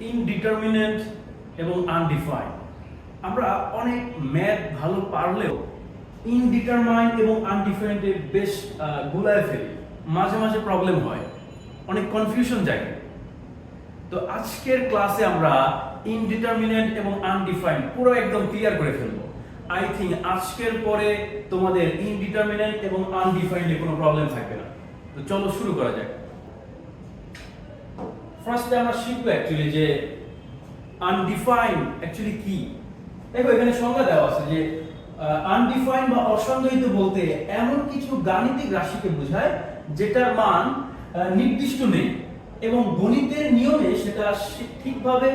Indeterminate এবং undefined আমরা অনেক ম্যাথ ভালো পারলেও ইনডিটারমাইন্ড এবং আনডিফাইন্ডে বেশ গুলায় ফেলি। মাঝে মাঝে প্রবলেম হয়। অনেক কনফিউশন জাগে। তো আজকের ক্লাসে আমরা ইনডিটারমিনেন্ট এবং আনডিফাইন্ড পুরো একদম ক্লিয়ার করে ফেলব। আই থিঙ্ক আজকের পরে তোমাদের ইনডিটারমিনেন্ট এবং আনডিফাইন্ডে কোনো প্রবলেম থাকবে না। তো চলো শুরু করা যাক। ফার্স্টে আমরা শিখব অ্যাকচুয়ালি যে আনডিফাইন্ড অ্যাকচুয়ালি কি? দেখো, এখানে সংজ্ঞা দেওয়া আছে যে আনডিফাইন্ড বা অসংজ্ঞায়িত বলতে এমন কিছু গাণিতিক রাশিকে বোঝায় যেটার মান নির্দিষ্ট নেই এবং গণিতের নিয়মে সেটা ঠিকভাবে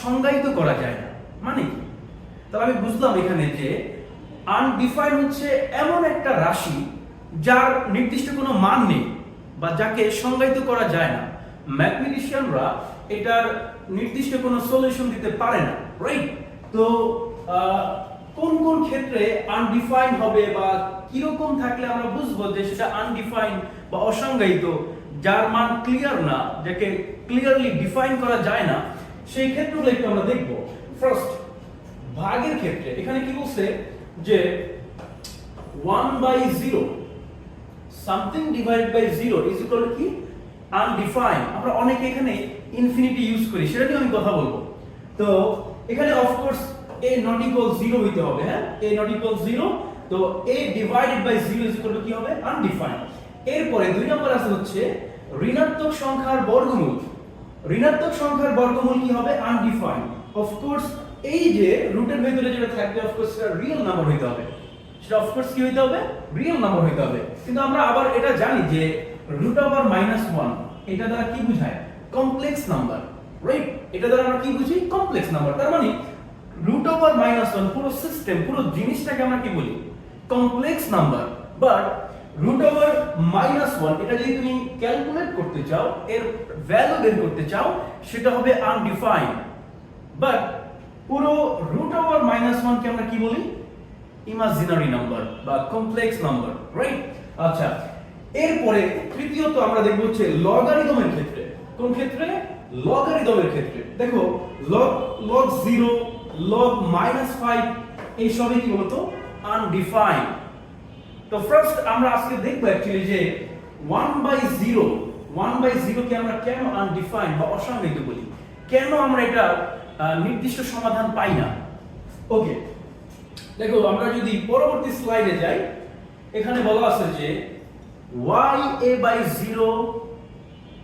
সংজ্ঞায়িত করা যায় না। মানে কি? তাহলে আমি বুঝলাম এখানে যে আনডিফাইন্ড হচ্ছে এমন একটা রাশি যার নির্দিষ্ট কোনো মান নেই বা যাকে সংজ্ঞায়িত করা যায় না। ম্যাথমেটিশিয়ানরা এটার নির্দিষ্ট কোনো সলিউশন দিতে পারে না রাইট তো কোন কোন ক্ষেত্রে আনডিফাইন্ড হবে বা কীরকম থাকলে আমরা বুঝব যে সেটা আনডিফাইন্ড বা অসংজ্ঞায়িত, যার মান ক্লিয়ার না, যাকে ক্লিয়ারলি ডিফাইন করা যায় না, সেই ক্ষেত্রগুলো একটু আমরা দেখব। ফার্স্ট ভাগের ক্ষেত্রে, এখানে কি বলছে? যে 1 by 0 something divided by 0 is equal কি? আনডিফাইন্ড আমরা অনেকে এখানে ইনফিনিটি ইউজ করি, সেটা নিয়ে আমি কথা বলব। তো, এখানে of course a not equal 0 হইতে হবে হ্যাঁ? a নট ইকুয়াল 0 তো a divided by 0 is equal কি হবে? আনডিফাইন্ড এরপরে দুই নম্বর আছে হচ্ছে ঋণাত্মক সংখ্যার বর্গমূল। ঋণাত্মক সংখ্যার বর্গমূল কি হবে? আনডিফাইন অফ কোর্স এই যে রুটের ভেতরে যেটা থাকবে অফ কোর্স সেটা রিয়েল নাম্বার হইতে হবে। সেটা অফকোর্স কি হইতে হবে? রিয়েল নাম্বার হইতে হবে। কিন্তু আমরা আবার এটা জানি যে রুট ওভার মাইনাস ওয়ান এটা দ্বারা কি বোঝায়? কমপ্লেক্স নাম্বার রাইট এটা দ্বারা আমরা কি বুঝি? কমপ্লেক্স নাম্বার তার মানে রুট ওভার মাইনাস ওয়ান পুরো সিস্টেম পুরো জিনিসটাকে আমরা কি বলি? Complex number but root over minus one এটা যদি তুমি ক্যালকুলেট করতে চাও, এর ভ্যালু বের করতে চাও, সেটা হবে আনডিফাইন্ড বাট পুরো রুট ওভার মাইনাস ওয়ানকে আমরা কি বলি? ইমাজিনারি নাম্বার বা কমপ্লেক্স নাম্বার রাইট আচ্ছা এরপরে তৃতীয়ত আমরা দেখব হচ্ছে লগারিদমের ক্ষেত্রে। কোন ক্ষেত্রে? লগারিদমের ক্ষেত্রে। দেখো লগ লগ 0 লগ মাইনাস 5 এই সবই কি বলতো? আনডিফাইন্ড তো ফার্স্ট আমরা আজকে দেখব অ্যাকচুয়ালি যে 1 বাই 0 1 বাই 0 কে আমরা কেন আনডিফাইন্ড বা অসংজ্ঞায়িত বলি? কেন আমরা এটা নির্দিষ্ট সমাধান পাই না? ওকে দেখো, আমরা যদি পরবর্তী স্লাইডে যাই, এখানে বলা আছে যে y a by 0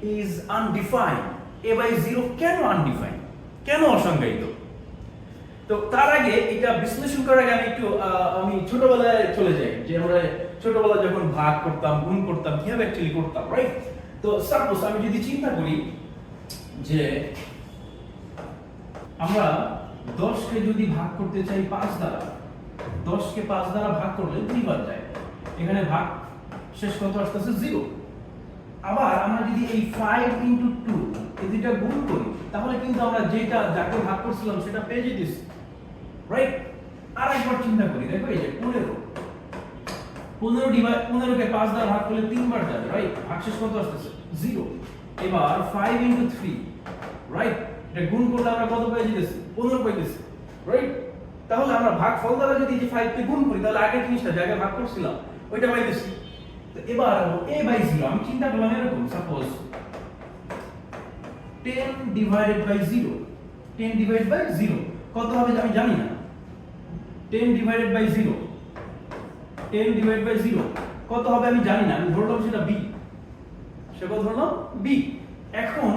is undefined? A by 0 কেন undefined? কেন অসংজ্ঞায়িত? তো তার আগে এটা বিশ্লেষণ করার আগে আমি একটু আমি ছোটবেলায় চলে যাই, যে আমরা ছোটবেলায় যখন ভাগ করতাম, গুণ করতাম, কীভাবে অ্যাকচুয়ালি করতাম রাইট তো সাপোজ আমি যদি চিন্তা করি যে আমরা দশকে যদি ভাগ করতে চাই পাঁচ দ্বারা, দশকে পাঁচ দ্বারা ভাগ করলে দুইবার যায়। এখানে ভাগ শেষ কত আসতেছে জিরো আবার আমরা যদি এই ফাইভ ইন্টু টু এই দুইটা গুণ করি, তাহলে কিন্তু আমরা যেটা যাকে ভাগ করছিলাম সেটা পেয়ে যেতেছি। রাইট আর একবার চিন্তা করি, দেখো এই যে পনেরো। পনেরো ডিভাইড পনেরোকে পাঁচ দ্বারা ভাগ করলে তিনবার যাবে রাইট ভাগশেষ কত আসতেছে জিরো এবার ফাইভ ইন্টু থ্রি রাইট এটা গুণ করলে আমরা কত পেয়ে যেতেছি? পনেরো পাইতেছি রাইট তাহলে আমরা ভাগ ফল দ্বারা যদি ফাইভকে গুণ করি, তাহলে আগের জিনিসটা জায়গায় ভাগ করছিলাম, ওইটা পাইতেছি। তো এবার এ বাই জিরো আমি চিন্তা করলাম এরকম suppose ten divided by zero ten divide by zero কত হবে আমি জানি না। Ten divided by zero ten divide by zero কত হবে আমি জানি না, আমি ধরলাম সেটা বি সে কত ধরলাম বি এখন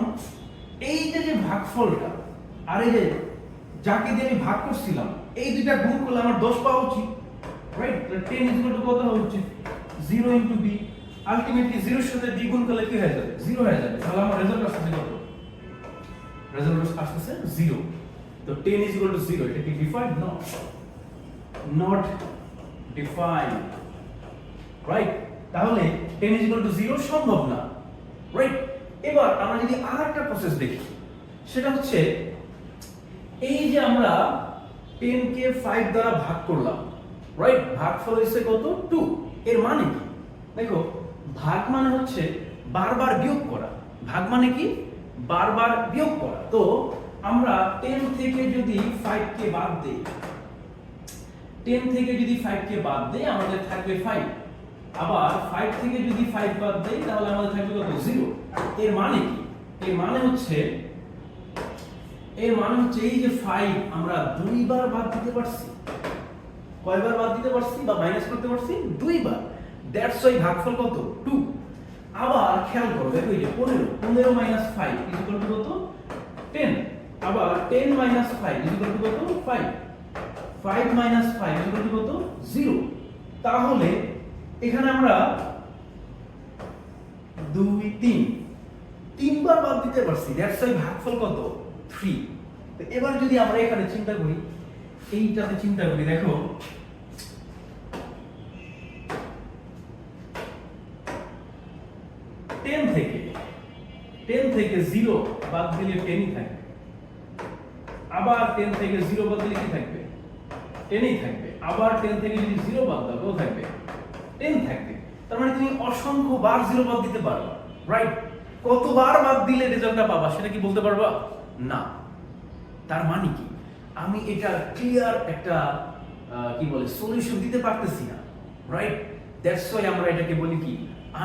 এই যে যে ভাগফলটা, আর এই যে যাকে দিয়ে আমি ভাগ করছিলাম, এই দুইটা গুণ করলে আমার দশ পাওয়া উচিত রাইট টেন ইজ টু কত হওয়া উচিত? জিরো ইন্টু বি আলটিমেটলি জিরোর সাথে বি গুণ করলে কি হয়ে যাবে? জিরো হয়ে যাবে। তাহলে আমার রেজাল্ট আসতেছে কত? রেজাল্ট আসতেছে জিরো তো ten is equal to zero এটা কি defined not not defined right তাহলে ten is equal to zero সম্ভব না। রাইট এবার আমরা যদি আর একটা প্রসেস দেখি, সেটা হচ্ছে এই যে আমরা টেন কে ফাইভ দ্বারা ভাগ করলাম। রাইট ভাগ ফল এসে কত? টু এর মানে কি? দেখো, ভাগ মানে হচ্ছে বারবার বিয়োগ করা। ভাগ মানে কি? বারবার বিয়োগ করা। তো আমরা 10 থেকে যদি 5 কে বাদ দেই 10 থেকে যদি 5 কে বাদ দেই, আমাদের থাকবে ফাইভ আবার ফাইভ থেকে যদি ফাইভ বাদ দেই, তাহলে আমাদের থাকবে কত? 0 এর মানে কি? এর মানে হচ্ছে, এর মানে হচ্ছে এই যে ফাইভ আমরা দুইবার বাদ দিতে পারছি কয়বার বাদ দিতে পারছি বা মাইনাস করতে পারছি? দুইবার। দ্যাটস ওয়াই ভাগফল কত? 2 আবার খেয়াল করো, দেখো এই যে 15 15 মাইনাস 5 ইজ ইকুয়াল টু কত? 10 আবার 10 মাইনাস 5 ইজ ইকুয়াল টু কত? 5 5 মাইনাস 5 ইজ ইকুয়াল টু কত? 0 তাহলে এখানে আমরা 2 3 তিনবার বাদ দিতে পারছি দ্যাটস ওয়াই ভাগফল কত? 3 তো এবার যদি আমরা এখানে চিন্তা করি এইটাতে চিন্তা করি, দেখো। টেন থেকে টেন থেকে জিরো বাদ দিলে টেনই থাকবে। আবার টেন থেকে জিরো বাদ দিলে কি থাকবে? টেনই থাকবে। আবার টেন থেকে যদি জিরো বাদ দাও থাকবে টেন থাকবে। তার মানে তুমি অসংখ্য বার জিরো বাদ দিতে পারবা রাইট কতবার বাদ দিলে রেজাল্টটা পাবা, সেটা কি বলতে পারবা? না। তার মানে কি? আমি এটা ক্লিয়ার একটা কি বলে সলিউশন দিতে পারতেছি না রাইট দ্যাটস ওয়াই আমরা এটাকে বলি কি?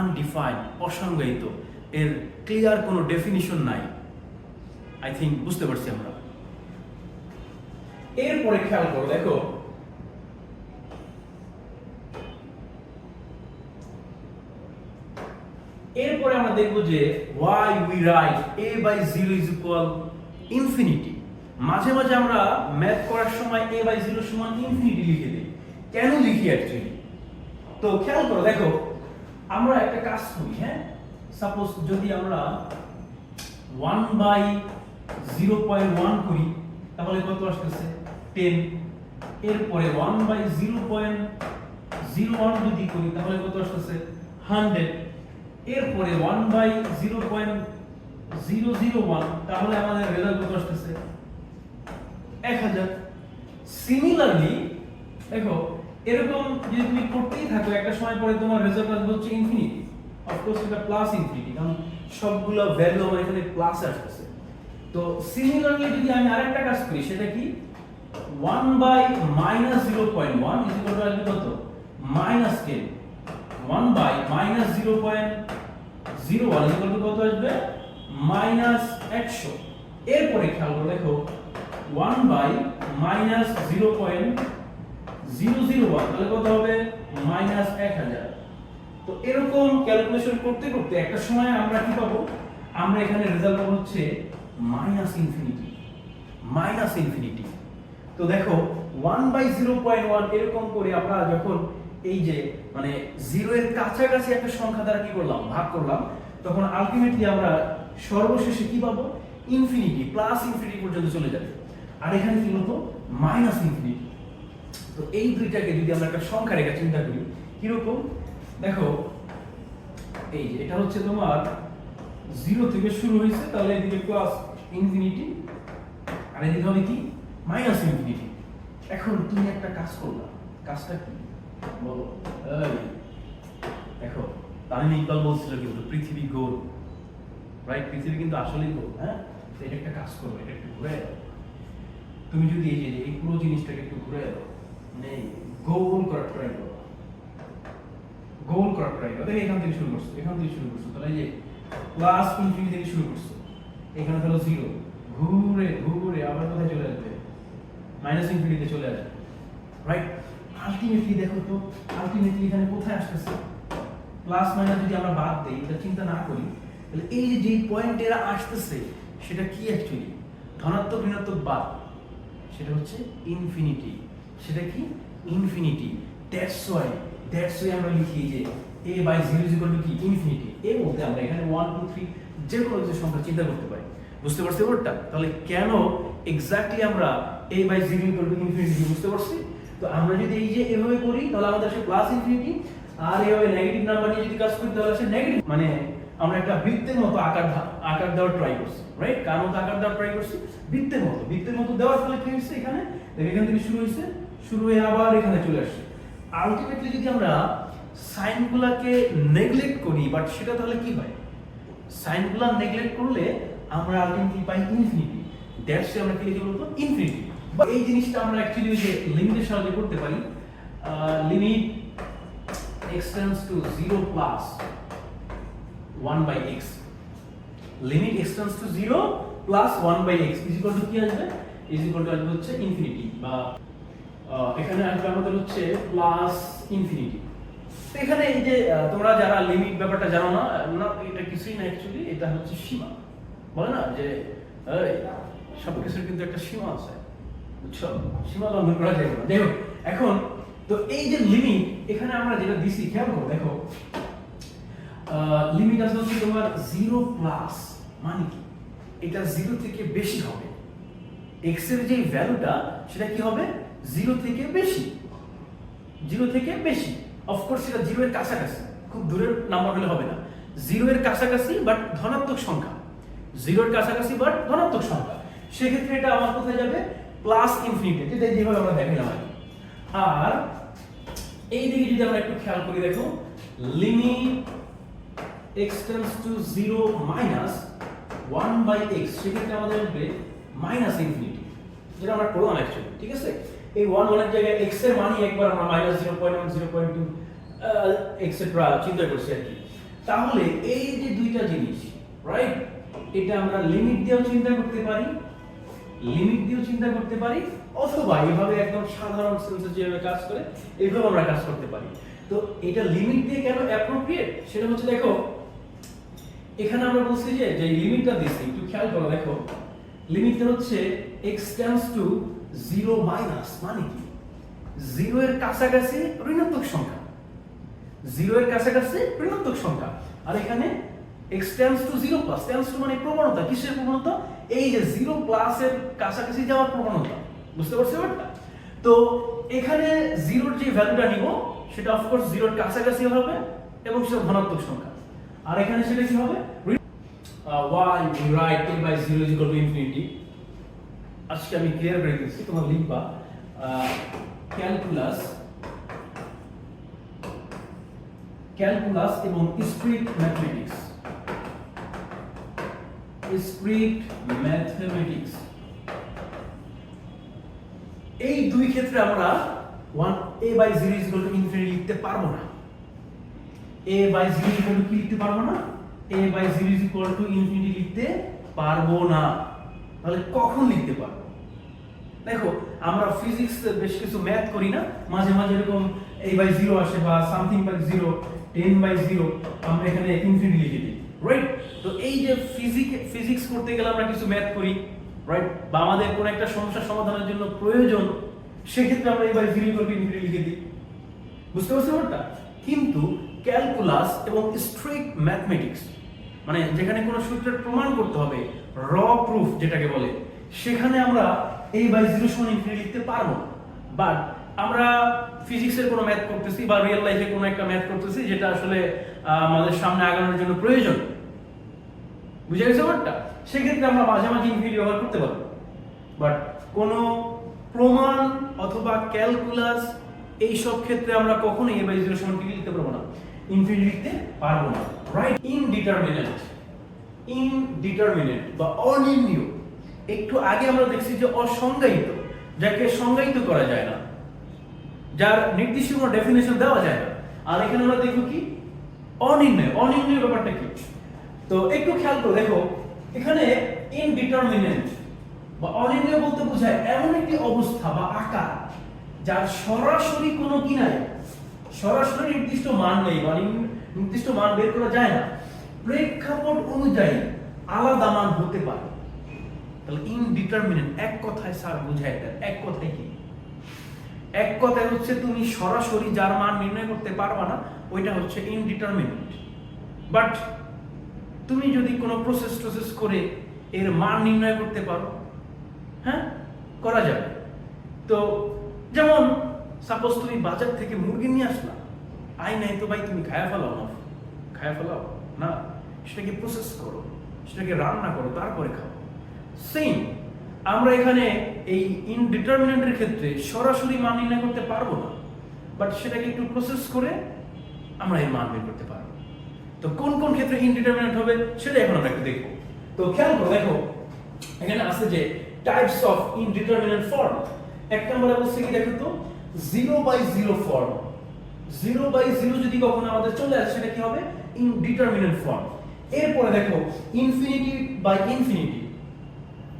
আনডিফাইন অসংজ্ঞায়িত। এর ক্লিয়ার কোনো ডেফিনিশন নাই। আই থিংক বুঝতে পারছি আমরা। এরপরে খেয়াল করো, দেখো। এরপরে আমরা দেখব যে why we right a by 0 ইজ equal infinity মাঝে মাঝে আমরা ম্যাথ করার সময় এ বাই জিরো সমান ইনফিনিটি লিখে দিই। কেন লিখি অ্যাকচুয়ালি তো খেয়াল করো, দেখো, আমরা একটা কাজ করি হ্যাঁ? সাপোজ যদি আমরা ওয়ান বাই 0.1 করি, তাহলে কত আসতেছে? 10 এরপরে 1 বাই 0.01 যদি করি, তাহলে কত আসতেছে? 100 এরপরে 1 বাই 0.001 তাহলে আমাদের রেজাল্ট কত আসতেছে? 1000 সিমিলারলি দেখো, এরকম যদি তুমি করতেই থাকো, একটা সময় পরে তোমার রেজাল্ট আসবে হচ্ছে ইনফিনিটি অফকোর্স এটা প্লাস ইনফিনিটি কারণ সবগুলো ভ্যালু আমার এখানে প্লাস আসতেছে। তো সিমিলারলি যদি আমি আরেকটা কাজ করি, সেটা কি? 1 by minus zero point one is equal to আসবে কত? Minus ten one by minus zero point zero one is equal to কত আসবে? মাইনাস একশো। এরপরে খেয়াল করে দেখো one by minus zero point zero zero one তাহলে কত হবে? মাইনাস এক হাজার। তো এরকম ক্যালকুলেশন করতে করতে একটা সময় আমরা কি পাবো? আমরা এখানে রেজাল্ট পাবো হচ্ছে মাইনাস ইনফিনিটি মাইনাস ইনফিনিটি তো দেখো one by zero point one এরকম করে আমরা যখন এই যে মানে জিরো এর কাছাকাছি একটা সংখ্যা দ্বারা কি করলাম? ভাগ করলাম। তখন আলটিমেটলি আমরা সর্বশেষে কি পাবো? ইনফিনিটি প্লাস ইনফিনিটি পর্যন্ত চলে যাবে। আর এখানে কি হতো মাইনাস ইনফিনিটি তো এই দুইটাকে যদি আমরা একটা সংখ্যা রেখা চিন্তা করি, কীরকম? দেখো, এই যে এটা হচ্ছে তোমার জিরো থেকে শুরু হয়েছে, তাহলে এদিকে প্লাস ইনফিনিটি আর এদিকে হবে কি? মাইনাস ইনফিনিটি এখন তুমি একটা কাজ করলা। কাজটা কি? বলো। দেখো, তামিম ইকবাল বলছিল কিন্তু পৃথিবী গোল। রাইট পৃথিবী কিন্তু আসলেই গোল হ্যাঁ? এটা একটা কাজ করো, এটা একটু ঘুরে তুমি যদি এই যে, এই পুরো জিনিসটাকে একটু ঘুরে দাও মানে গোল করার ট্রাই করো। গোল করার ট্রাই করো। দেখো এখান থেকে শুরু করছ, এখান থেকে শুরু করছ। তাহলে যে প্লাস ইনফিনিটি থেকে শুরু করছ। এখানে তাহলে জিরো ঘুরে ঘুরে আবার কোথায় চলে আসবে? মাইনাস ইনফিনিটিতে চলে আসবে। রাইট আলটিমেটলি দেখো তো আলটিমেটলি এখানে কোথায় আসতেছে? প্লাস মাইনাস যদি আমরা বাদ দেই, এটা চিন্তা না করি, তাহলে এই যে যে পয়েন্ট এরা আসতেছে, সেটা কি অ্যাকচুয়ালি ধনাত্মক, ঋণাত্মক বাদ। সেটা হচ্ছে ইনফিনিটি সেটা কি? Infinity that's why that's why আমরা লিখি যে a by zero is equal to কি? ইনফিনিটি এ বলতে আমরা এখানে ওয়ান টু থ্রি যে কোনো কিছু সংখ্যা চিন্তা করতে পারি। বুঝতে পারছি ব্যাপারটা তাহলে কেন এক্স্যাক্টলি আমরা a by zero equal to infinity বুঝতে পারছি? তো আমরা যদি এই যে এভাবে করি, তাহলে আমাদের আসে প্লাস ইনফিনিটি আর এভাবে নেগেটিভ নাম্বার নিয়ে যদি কাজ করি, তাহলে আসে নেগেটিভ মানে আমরা একটা বৃত্তের মতো আকার আকার দেওয়ার ট্রাই করছি রাইট কার মতো আকার দেওয়ার ট্রাই করছি? বৃত্তের মতো। বৃত্তের মতো দেওয়ার ফলে কি হয়েছে এখানে? এখান থেকে শুরু হয়েছে, শুরু হয়ে আবার এখানে চলে আসছে। আলটিমেটলি যদি আমরা সাইনগুলাকে নেগলেক্ট করি বাট সেটা তাহলে কি হয়? সাইনগুলা নেগলেক্ট করলে আমরা আলটিমেটলি পাই ইনফিনিটি ড্যাশে আমরা কি লিখি বলতো ইনফিনিটি এই জিনিসটা আমরা অ্যাকচুয়ালি ওই যে লিমিটের সাহায্যে করতে পারি। Limit x tends to zero plus one by x limit x tends to zero plus one by x is equal to কি আসবে? ইজ ইকুয়াল টু আসবে হচ্ছে ইনফিনিটি বা এখানে আসবে আমাদের হচ্ছে প্লাস ইনফিনিটি এখানে এই যে তোমরা যারা লিমিট ব্যাপারটা জানো না না, এটা কিছুই না অ্যাকচুয়ালি এটা হচ্ছে সীমা। বলে না যে সব কিছুর কিন্তু একটা সীমা আছে। বুঝছ? সীমা লঙ্ঘন করা যাবে না। হোক এখন, তো এই যে লিমিট এখানে আমরা যেটা দিছি, খেয়াল করো, দেখো লিমিট আছে হচ্ছে তোমার জিরো প্লাস মানে কি? এটা জিরো থেকে বেশি হবে। এক্সের যে ভ্যালুটা সেটা কি হবে? জিরো থেকে বেশি। জিরো থেকে বেশি। অফকোর্স সেটা জিরো এর কাছাকাছি। খুব দূরের নাম্বার হলে হবে না। জিরো এর কাছাকাছি বাট ধনাত্মক সংখ্যা। জিরো এর কাছাকাছি বাট ধনাত্মক সংখ্যা। সেক্ষেত্রে এটা আমার কোথায় যাবে? প্লাস ইনফিনিটি যেটা যেভাবে আমরা দেখালাম। আর এই দিকে যদি আমরা একটু খেয়াল করি, দেখো limit x tends to 0 minus 1 by x, সেক্ষেত্রে আমাদের আসবে মাইনাস ইনফিনিটি যেটা আমরা করলাম অ্যাকচুয়ালি ঠিক আছে? এই 1 অনেক জায়গায় x এর মানই একবার আমরা minus zero point one zero point two extra চিন্তা করছি আর কি। তাহলে এই যে দুইটা জিনিস রাইট এটা আমরা লিমিট দিয়েও চিন্তা করতে পারি লিমিট দিয়েও চিন্তা করতে পারি, অথবা এইভাবে একদম সাধারণ সেন্সে যেভাবে কাজ করে এইভাবে আমরা কাজ করতে পারি। তো এটা লিমিট দিয়ে কেন অ্যাপ্রোপ্রিয়েট সেটা হচ্ছে দেখো এখানে আমরা বলছি যে যে লিমিটটা দিছি একটু খেয়াল করো, দেখো। লিমিটটা হচ্ছে x টেন্ডস টু 0 মাইনাস মানে কি? 0 এর কাছাকাছি ঋণাত্মক সংখ্যা। 0 এর কাছাকাছি ঋণাত্মক সংখ্যা। আর এখানে x tends to 0 plus tends to মানে প্রবণতা, কিসের প্রবণতা? এই যে 0 প্লাস এর কাছাকাছি যাওয়ার প্রবণতা। বুঝতে পারছ ব্যাপারটা? তো এখানে 0 এর যে ভ্যালুটা নিব, সেটা অফকোর্স 0 এর কাছাকাছি হবে এবং সেটা ধনাত্মক সংখ্যা। আর এখানে সেটা কি হবে? We write a by 0 is equal to infinity. আজকে আমি ক্লিয়ার করে দিচ্ছি তোমার লিখবা। ক্যালকুলাস ক্যালকুলাস এবং স্প্রিট ম্যাথমেটিক্স স্প্রিট ম্যাথমেটিক্স এই দুই ক্ষেত্রে আমরা 1 a by 0 is equal to infinity লিখতে পারব না। 0 is equal to কি লিখতে পারব না? A by 0 is equal to infinity লিখতে পারব না। তাহলে কখন লিখতে পারব? দেখো, আমরা ফিজিক্স বেশ কিছু ম্যাথ করি না। মাঝে মাঝে এরকম a by 0 আসে বা সামথিং বাই 0 10 বাই 0 আমরা এখানে ইনফিনিটি লিখে দিই। রাইট তো এই যে ফিজিক ফিজিক্স করতে গেলে আমরা কিছু ম্যাথ করি। রাইট বা আমাদের কোনো একটা সমস্যার সমাধানের জন্য প্রয়োজন, সেক্ষেত্রে আমরা by 0 equal to infinity লিখে দিই। বুঝতে পারছ ব্যাপারটা? কিন্তু ক্যালকুলাস এবং স্ট্রিক্ট ম্যাথমেটিক্স মানে যেখানে কোনো সূত্রের প্রমাণ করতে হবে র প্রুফ যেটাকে বলে, সেখানে আমরা এই বাই জিরো সমান ইনফিনিটি লিখতে পারব। বাট আমরা ফিজিক্সের কোনো ম্যাথ করতেছি বা রিয়েল লাইফে কোনো একটা ম্যাথ করতেছি যেটা আসলে আমাদের সামনে আগানোর জন্য প্রয়োজন। বুঝে গেছে ব্যাপারটা? সেক্ষেত্রে আমরা মাঝে মাঝে ইনফিনিটি ব্যবহার করতে পারব। বাট কোনো প্রমাণ অথবা ক্যালকুলাস এই সব ক্ষেত্রে আমরা কখনোই এ বাই জিরো সমান লিখতে পারব না। ইনফিনিটি লিখতে পারব না। রাইট ইনডিটারমিনেন্ট ইনডিটারমিনেন্ট বা অনির্ণীয়। একটু আগে আমরা দেখছি যে অসংজ্ঞায়িত, যাকে সংজ্ঞায়িত করা যায় না। যার নির্দিষ্ট কোনো ডেফিনেশন দেওয়া যায় না। আর এখানে আমরা দেখব কি? অনির্ণয়। অনির্ণয় ব্যাপারটা কি? তো একটু খেয়াল করে দেখো, এখানে ইনডিটারমিনেন্ট বা অনির্ণয় বলতে বোঝায় এমন একটি অবস্থা বা আকার, যার সরাসরি কোনো কি নাই। সরাসরি নির্দিষ্ট মান নেই নির- নির্দিষ্ট মান বের করা যায় না। প্রেক্ষাপট অনুযায়ী আলাদা মান হতে পারে। তাহলে ইনডিটারমিনেন্ট এক কথায় স্যার বোঝায় দেন এক কথায় কি? এক কথায় হচ্ছে তুমি সরাসরি যার মান নির্ণয় করতে পারবা না, ওইটা হচ্ছে ইনডিটারমিনেন্ট বাট তুমি যদি কোনো প্রসেস টসেস করে এর মান নির্ণয় করতে পারো হ্যাঁ? করা যাবে। তো যেমন সাপোজ তুমি বাজার থেকে মুরগি নিয়ে আসলা। আই নাই তো ভাই, তুমি খায়া ফেলাও না। খায়া ফেলাও? না। সেটাকে প্রসেস করো। সেটাকে রান্না করো, তারপরে খাও। সেম আমরা এখানে এই ইনডিটারমিনেন্টের ক্ষেত্রে সরাসরি মান নির্ণয় করতে পারব না। বাট সেটাকে একটু প্রসেস করে আমরা এর মান বের করতে পারব। তো কোন কোন ক্ষেত্রে ইনডিটারমিনেন্ট হবে, সেটা এখন আমরা একটু দেখব। তো খেয়াল করো, দেখো, এখানে আছে যে টাইপস অফ ইনডিটারমিনেন্ট ফর্ম এক নম্বরে বলছে কি, দেখো তো zero by zero form zero by zero যদি কখনো আমাদের চলে আসে, সেটা কি হবে? ইনডিটারমিনেন্ট ফর্ম এরপরে দেখো ইনফিনিটি বাই ইনফিনিটি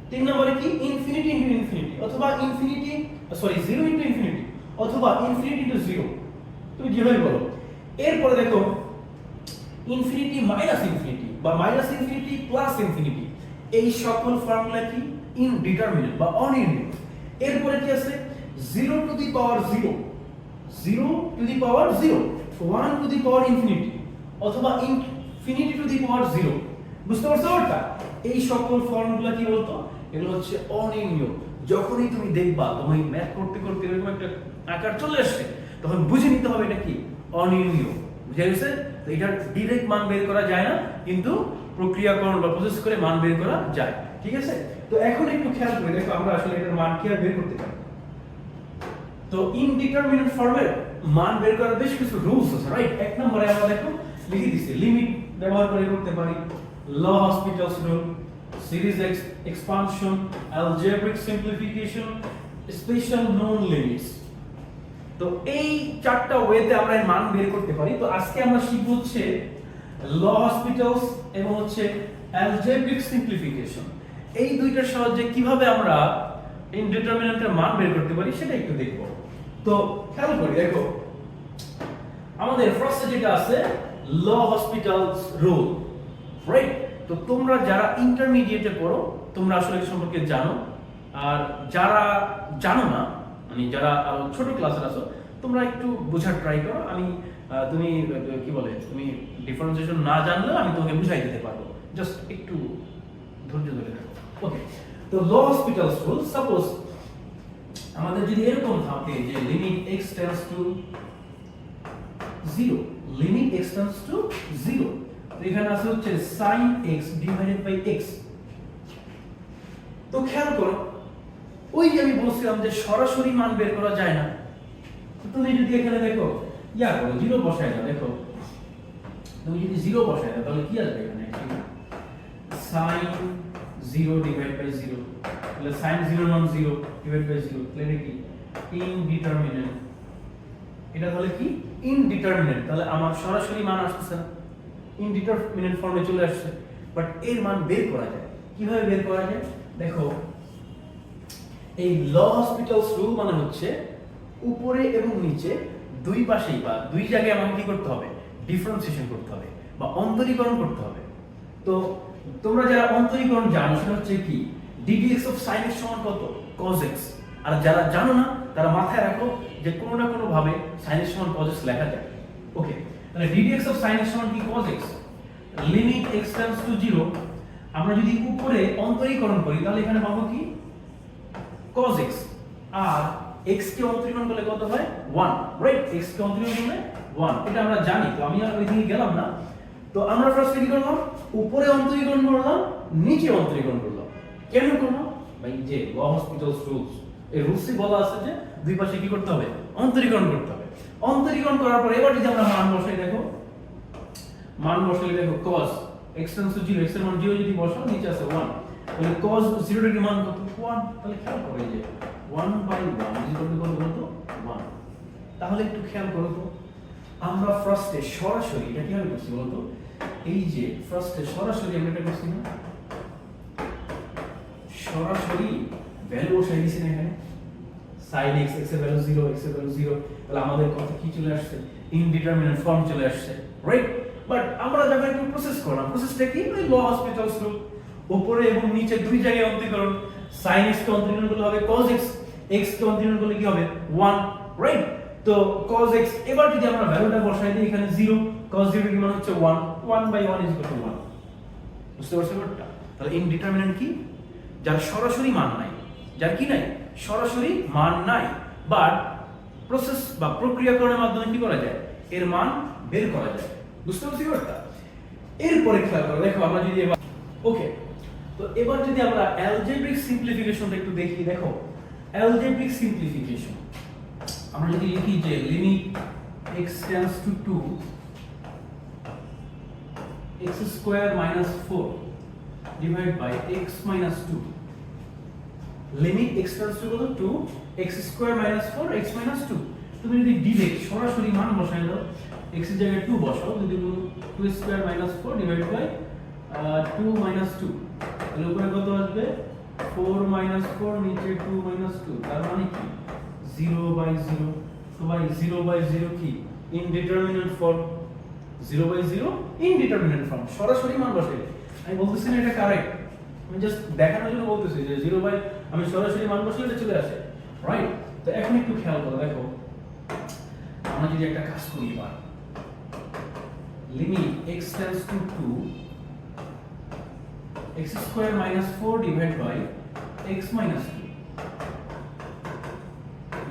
তিন নম্বরে কি? ইনফিনিটি ইনটু ইনফিনিটি অথবা infinity sorry zero into infinity অথবা ইনফিনিটি ইনটু জিরো তুমি যেভাবে বলো? এরপরে দেখো ইনফিনিটি মাইনাস ইনফিনিটি বা মাইনাস ইনফিনিটি প্লাস ইনফিনিটি এই সকল ফর্মুলা কি? ইনডিটারমিনেট বা অনির্ণীয় এরপরে কি আছে? Zero to the power zero zero to the power zero one to the power infinity অথবা infinity to the power zero বুঝতে পারছ ওটা এই সকল ফর্মগুলা কি বলতো? এগুলো হচ্ছে অনির্ণীয়। যখনই তুমি দেখবা তোমার ম্যাথ করতে করতে এরকম একটা আকার চলে আসছে, তখন বুঝে নিতে হবে এটা কি? অনির্ণীয়। বুঝে গেছে? তো এটার ডিরেক্ট মান বের করা যায় না, কিন্তু প্রক্রিয়াকরণ বা প্রসেস করে মান বের করা যায়। ঠিক আছে? তো এখন একটু খেয়াল করে দেখো আমরা আসলে এটার মান কি আর বের করতে পারি। তো ইনডিটারমিনেন্ট ফর্মের মান বের করার বেশ কিছু রুলস আছে রাইট এক নম্বরে আমরা দেখো লিখে দিছি লিমিট ব্যবহার করে করতে পারি L'Hospital's rule series expansion algebraic simplification special known limits তো এই চারটা ওয়েতে আমরা এর মান বের করতে পারি। তো আজকে আমরা শিখব হচ্ছে ল হসপিটালস এবং হচ্ছে অ্যালজেব্রিক সিম্পলিফিকেশন এই দুইটার সাহায্যে কীভাবে আমরা ইনডিটারমিনেন্টের মান বের করতে পারি সেটা একটু দেখব। তো খেয়াল করি, দেখো, আমাদের ফার্স্টে যেটা আছে ল হসপিটালস রুল রাইট তো তোমরা যারা ইন্টারমিডিয়েটে পড়ো, তোমরা আসলে সম্পর্কে জানো। আর যারা জানো না মানে যারা আরও ছোট ক্লাসের আছো, তোমরা একটু বোঝার ট্রাই করো। আমি তুমি, কি বলে, তুমি ডিফারেন্সিয়েশন না জানলেও আমি তোমাকে বুঝাই দিতে পারব। জাস্ট একটু ধৈর্য ধরে থাকো ওকে তো ল হসপিটালস রুল সাপোজ আমাদের যদি এরকম থাকে যে limit x tends to zero limit x tends to zero এখানে আছে হচ্ছে sin x divided by x তো খেয়াল করো, ওই যে আমি বলছিলাম যে সরাসরি মান বের করা যায় না তুমি যদি এখানে দেখো, ইয়া করো জিরো বসায় দাও, দেখো। তুমি যদি জিরো বসায় দাও, তাহলে কি আসবে এখানে? sin zero divide by zero তাহলে sin জিরো মান জিরো ডিভাইড বাই জিরো তাহলে এটা কি ইনডিটারমিনেন্ট এটা তাহলে কি? ইনডিটারমিনেন্ট তাহলে আমার সরাসরি মান আসতেছে না ইনডিটারমিনেন্ট ফর্মে চলে আসছে। বাট এর মান বের করা যায়। কীভাবে বের করা যায়? দেখো, এই ল হসপিটালস রুল মানে হচ্ছে উপরে এবং নিচে দুই পাশেই বা দুই জায়গায় আমাকে কি করতে হবে? ডিফারেন্সিয়েশন করতে হবে বা অন্তরীকরণ করতে হবে। তো তোমরা যারা অন্তরীকরণ জানো, সেটা হচ্ছে কি? ডিডিএক্স অফ সাইন এক্স সমান কত? cos x আর যারা জানো না, তারা মাথায় রাখো যে কোনো না কোনো ভাবে সাইন এক্স সমান cos x লেখা যায়। ওকে তাহলে ডিডিএক্স অফ সাইন এক্স সমান কি? cos x limit x tends to 0 আমরা যদি উপরে অন্তরীকরণ করি, তাহলে এখানে পাবো কি? cos x আর x কে অন্তরীকরণ করলে কত হয়? 1 রাইট x কে অন্তরীকরণ করলে 1 এটা আমরা জানি, তো আমি আর ওইদিকে গেলাম না। তো আমরা ফার্স্ট কি করলাম? উপরে অন্তরীকরণ করলাম, নিচে অন্তরীকরণ করলাম। কেন করলাম? যে ল হসপিটালস রুলস এই রুলসে বলা আছে যে দুই পাশে কি করতে হবে? অন্তরীকরণ করতে হবে। অন্তরীকরণ করার এবার যদি আমরা মান বসাই, দেখো, মান বসালে দেখো টু 0 x এর মান 0 যদি বসাও, নিচে আছে 1 তাহলে cos 0 ডিগ্রি মান কত? 1 তাহলে খেয়াল যে 1 বাই 1 ইজ ইকুয়াল কত বলতো? 1 তাহলে একটু খেয়াল করো তো। আমরা ফার্স্টে সরাসরি এটা কীভাবে করছি বলতো? এই যে ফার্স্টে সরাসরি আমরা এটা করছি না সরাসরি ভ্যালু বসাই দিছি না এখানে। sin x x এর ভ্যালু 0 x এর ভ্যালু 0 তাহলে আমাদের কত কি চলে আসছে? ইনডিটারমিনেন্ট ফর্ম চলে আসছে রাইট বাট আমরা যখন একটু প্রসেস করলাম প্রসেসটা কি? ওই ল হসপিটালস রুল উপরে এবং নিচে দুই জায়গায় অন্তরীকরণ। sin x কে অন্তরীকরণ করলে হবে cos x x কে অন্তরীকরণ করলে কি হবে? 1 রাইট তো cos x, এবার যদি আমরা ভ্যালুটা বসাই দিই, এখানে 0 cos 0 এর মান হচ্ছে 1 1 বাই 1 ইজ টু 1 বুঝতে পারছ ব্যাপারটা? তাহলে ইনডিটারমিনেন্ট কি? যার সরাসরি মান নাই। যার কি নাই? সরাসরি মান নাই। বাট প্রসেস বা প্রক্রিয়াকরণের মাধ্যমে কি করা যায়? এর মান বের করা যায়। বুঝতে পারছি ব্যাপারটা? এরপরে খেয়াল করো, দেখো আমরা যদি এবার ওকে তো এবার যদি আমরা অ্যালজেব্রিক সিম্পলিফিকেশনটা একটু দেখি, দেখো। অ্যালজেব্রিক সিম্পলিফিকেশন আমরা যদি লিখি যে limit x tends to 2 x square minus 4 divide by x minus 2 limit x to কত? 2 x square minus 4 x minus 2 তুমি যদি ডিরেক্ট সরাসরি মান বসাই দাও। x জায়গায় 2 বসাও। যদি বলো 2 square minus 4 divide by 2 minus 2 তাহলে উপরে কত আসবে? 4 মাইনাস 4 নিচে 2 মাইনাস 2 তার মানে কি? 0 বাই 0 তো ভাই 0 বাই 0 কি? Indeterminate form 0 by 0 indeterminate form সরাসরি মান বসাই। আমি বলতেছি না এটা কারেক্ট আমি জাস্ট দেখানোর জন্য বলতেছি যে 0 বাই আমি সরাসরি মান বসালে এটা চলে আসে। রাইট তো এখন একটু খেয়াল করো, দেখো। আমরা যদি একটা কাজ করি এবার। Limit x tends to 2 x square minus 4 divide by x minus 2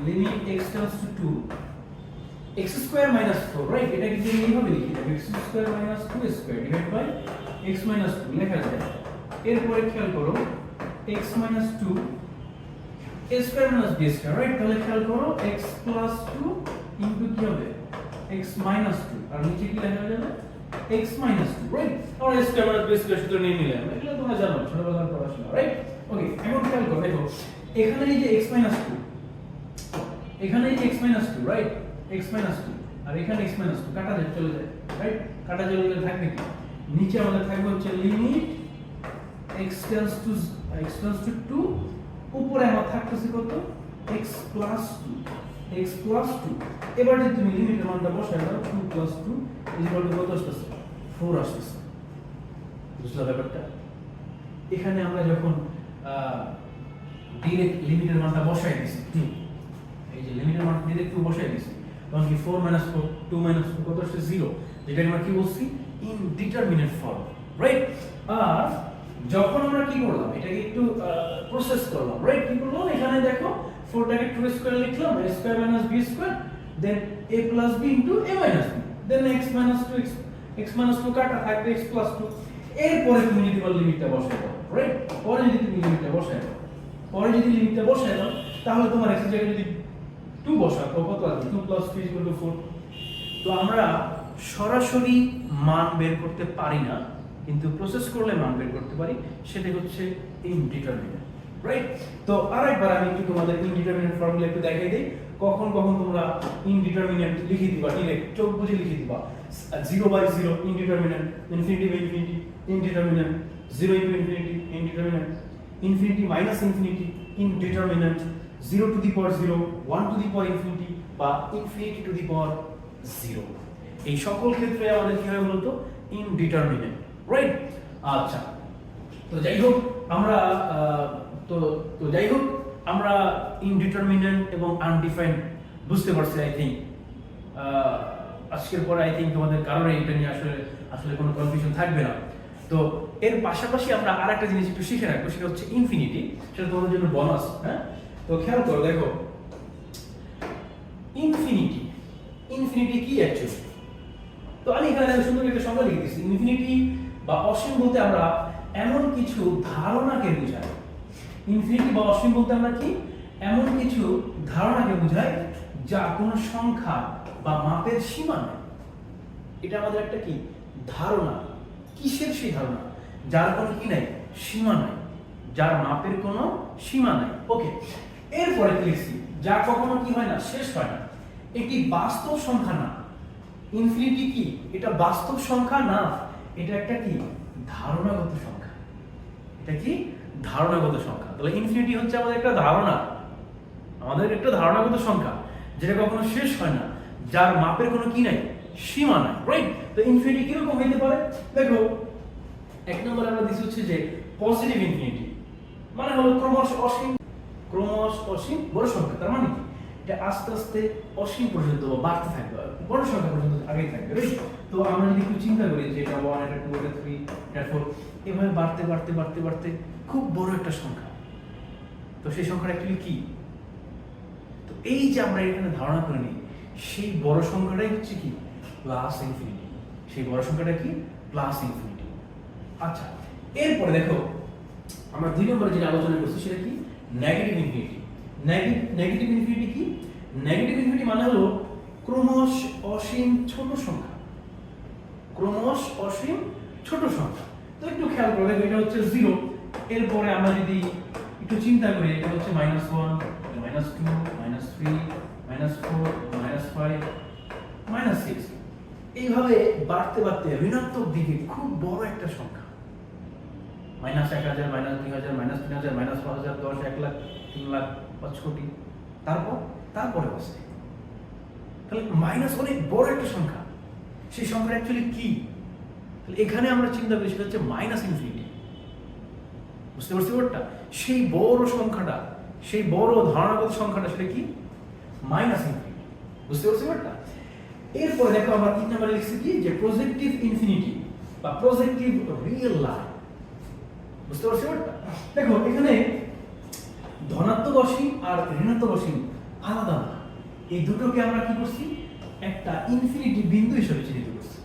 limit x tends to 2 x square minus 4 right এটা কিন্তু এইভাবে লিখি দেব x square minus 2 square divide by x minus 2 লেখা যায়। এরপরে খেয়াল করো, x minus 2 a square minus b square right তাহলে খেয়াল করো, x প্লাস 2 ইনটু কি হবে? x মাইনাস 2 আর নিচে কি লেখা যাবে? x মাইনাস 2 রাইট আর a square minus b square সূত্র নিয়ে নিলাম। এগুলো তোমরা জানো, ছোটবেলার পড়াশোনা রাইট ওকে এখন খেয়াল করো, দেখো, এখানে এই যে x মাইনাস 2 এখানে এই যে x minus 2 right x minus 2 আর এখানে x মাইনাস 2 কাটা যায়, চলে যায় রাইট কাটা চলে গেলে থাকবে কি? নিচে আমাদের থাকবে হচ্ছে limit x tends to x tends to 2 উপরে আমার থাকতেছে কত? x প্লাস 2 x প্লাস 2 এবার যদি তুমি লিমিটের মানটা বসায় দাও 2 প্লাস 2 ইকুয়াল টু কত আসতেছে? 4 আসতেছে। বুঝলা ব্যাপারটা? এখানে আমরা যখন ডিরেক্ট লিমিটের মানটা বসাই দিছি, এই যে লিমিটের মান ডিরেক্ট টু বসাই দিছি তখন কি 4 মাইনাস 4 2 মাইনাস 4 কত আসছে? 0 যেটা আমরা কি বলছি? ইনডিটারমিনেট ফর্ম রাইট আর যখন আমরা কি করলাম? এটাকে একটু প্রসেস করলাম রাইট কি করলাম? এখানে দেখো 4টাকে 2 স্কয়ার লিখলাম, a square minus b square then a plus b into a minus b then x minus 2 x x minus 2 কাটা থাকবে, x প্লাস 2 এরপরে তুমি যদি বল লিমিটটা বসাই দাও রাইট পরে যদি তুমি লিমিটটা বসাই দাও, পরে যদি লিমিটটা বসাই দাও, তাহলে তোমার এর জায়গায় যদি 2 বসাও তো কত আসবে 2 প্লাস 3 ইকুয়াল টু 4 তো আমরা সরাসরি মান বের করতে পারি না, কিন্তু প্রসেস করলে মান বের করতে পারি সেটা হচ্ছে ইনডিটারমিনেন্ট রাইট তো আরেকবার আমি একটু তোমাদের ইনডিটারমিনেন্ট ফর্মুলা একটু দেখাই দিই। কখন কখন তোমরা ইনডিটারমিনেন্ট লিখে দিবা ডিরেক্ট চোখ বুঝে লিখে দিবা। Zero by zero indeterminate infinity by infinity indeterminate zero infinity indeterminate infinity minus infinity indeterminate zero to the power zero one to the power infinity বা infinity to the power zero এই সকল ক্ষেত্রে আমাদের কি হয় বলতো? ইনডিটারমিনেট রাইট আচ্ছা তো যাই হোক আমরা তো তো যাই হোক আমরা ইনডিটারমিনেন্ট এবং আনডিফাইন্ড বুঝতে পারছি আই থিঙ্ক আজকের পরে আই থিঙ্ক তোমাদের কারণে এটা নিয়ে আসলে আসলে কোনো কনফিউশন থাকবে না। তো এর পাশাপাশি আমরা আর একটা জিনিস একটু শিখে রাখব, সেটা হচ্ছে ইনফিনিটি সেটা তোমাদের জন্য বোনাস হ্যাঁ? তো খেয়াল করো, দেখো। ইনফিনিটি ইনফিনিটি কি অ্যাকচুয়ালি তো আমি এখানে সুন্দর একটা সংজ্ঞা লিখে দিচ্ছি ইনফিনিটি বা অসীম বলতে আমরা এমন কিছু ধারণাকে বোঝাই। ইনফিনিটি বা অসীম বলতে আমরা কি? এমন কিছু ধারণাকে বোঝাই যা কোনো সংখ্যা বা মাপের সীমা নেই। এটা আমাদের একটা কি? ধারণা। কিসের সেই ধারণা? যার কোনো কি নাই? সীমা নাই। যার মাপের কোনো সীমা নাই। ওকে এরপরে লিখছি যা কখনো কি হয় না, শেষ হয় না। এটি বাস্তব সংখ্যা না। ইনফিনিটি কি? এটা বাস্তব সংখ্যা না? এটা একটা কি? ধারণাগত সংখ্যা। এটা কি? ধারণাগত সংখ্যা। তাহলে ইনফিনিটি হচ্ছে আমাদের একটা ধারণা। আমাদের একটা ধারণাগত সংখ্যা, যেটা কখনো শেষ হয় না, যার মাপের কোনো কি নাই, সীমা নাই রাইট তো ইনফিনিটি কীরকম হইতে পারে? দেখো, এক নম্বর আমরা দিচ্ছি হচ্ছে যে পজিটিভ ইনফিনিটি মানে হলো ক্রমশ অসীম। ক্রমশ অসীম বড় সংখ্যা তার মানে কি? এটা আস্তে আস্তে অসীম পর্যন্ত বাড়তে থাকবে বড় সংখ্যা পর্যন্ত আগেই থাকবে তো আমরা যদি একটু চিন্তা করি যে এটা ওয়ান এটা টু এটা থ্রি এটা ফোর এভাবে বাড়তে বাড়তে বাড়তে বাড়তে খুব বড় একটা সংখ্যা। তো সেই সংখ্যাটা অ্যাকচুয়ালি কি? তো এই যে আমরা এখানে ধারণা করে নিই, সেই বড় সংখ্যাটাই হচ্ছে কি? প্লাস ইনফিনিটি সেই বড় সংখ্যাটা কি? প্লাস ইনফিনিটি আচ্ছা এরপরে দেখো, আমরা দুই নম্বরে যেটা আলোচনা করছি সেটা কি? নেগেটিভ ইনফিনিটি নেগেটিভ ইনফিনিটি কি? নেগেটিভ ইনফিনিটি মানে হলো ক্রমশ অসীম ছোট সংখ্যা। ক্রমশ অসীম ছোট সংখ্যা। তো একটু খেয়াল করে এটা হচ্ছে জিরো এরপরে আমরা যদি একটু চিন্তা করি, এটা হচ্ছে minus one minus two minus three minus four minus five minus six এইভাবে বাড়তে বাড়তে ঋণাত্মক দিকে খুব বড় একটা সংখ্যা। মাইনাস এক হাজার, মাইনাস দুই হাজার, মাইনাস তিন হাজার, মাইনাস পাঁচ হাজার, দশ, এক লাখ, তিন লাখ, পাঁচ কোটি। তারপর তারপরে বসে তাহলে মাইনাস অনেক বড় একটা সংখ্যা। সেই সংখ্যাটা অ্যাকচুয়ালি কি? এখানে আমরা চিন্তা করি, সেটা হচ্ছে মাইনাস ইনফিনিটি। বুঝতে পারছি ব্যাপারটা? সেই বড় সংখ্যাটা, সেই বড় ধারণাগত সংখ্যাটা, সেটা কি? Minus infinity. বুঝতে পারছি ব্যাপারটা? এরপরে দেখো আমরা তিন নম্বরে লিখছি কি? যে প্রজেক্টিভ ইনফিনিটি বা প্রজেক্টিভ রিয়েল লাইন বুঝতে পারছি দেখো, এখানে ধনাত্মক অসীম আর ঋণাত্মক অসীম আলাদা। এই দুটোকে আমরা কি করছি? একটা ইনফিনিটি বিন্দু হিসেবে চিহ্নিত করছি।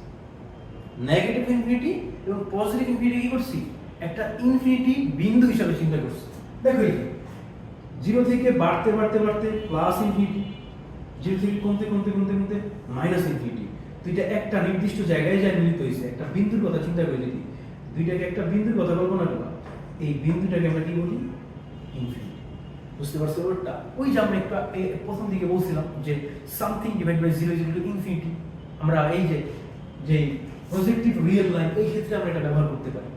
নেগেটিভ ইনফিনিটি এবং পজিটিভ ইনফিনিটি কি করছি? একটা ইনফিনিটি বিন্দু হিসাবে চিন্তা করছি। দেখো এই জিরো থেকে বাড়তে বাড়তে বাড়তে প্লাস ইনফিনিটি জিরো থেকে কমতে কমতে কমতে কমতে মাইনাস ইনফিনিটি দুইটা একটা নির্দিষ্ট জায়গায় যায় মিলিত হয়েছে, একটা বিন্দুর কথা চিন্তা করে যদি। দুইটাকে একটা বিন্দুর কথা কল্পনা করা। এই বিন্দুটাকে আমরা কি বলি? বুঝতে পারছ ওই যে আমরা একটু প্রথম দিকে বলছিলাম যে something divide by zero infinity আমরা এই যে যে রিয়েল লাইন এই ক্ষেত্রে আমরা এটা ব্যবহার করতে পারি।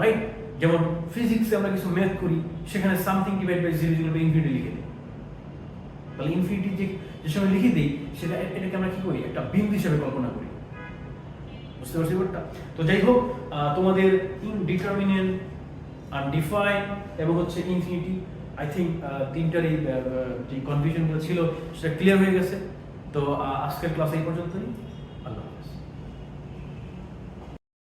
রাইট যেমন ফিজিক্সে আমরা কিছু ম্যাথ করি, সেখানে something divide by zero zero infinity লিখে দিই। তাহলে ইনফিনিটি যে যে সময় লিখে দিই, সেটা এটাকে আমরা কি করি? একটা বিন্দু হিসেবে কল্পনা করি। বুঝতে পারছি ব্যাপারটা? তো যাই হোক তোমাদের ডিটারমিনেন্ট আর ডিফাইন এবং হচ্ছে ইনফিনিটি আই থিঙ্ক তিনটার এই যে কনফিউশনগুলো ছিল, সেটা ক্লিয়ার হয়ে গেছে। তো আজকের ক্লাস এই পর্যন্তই।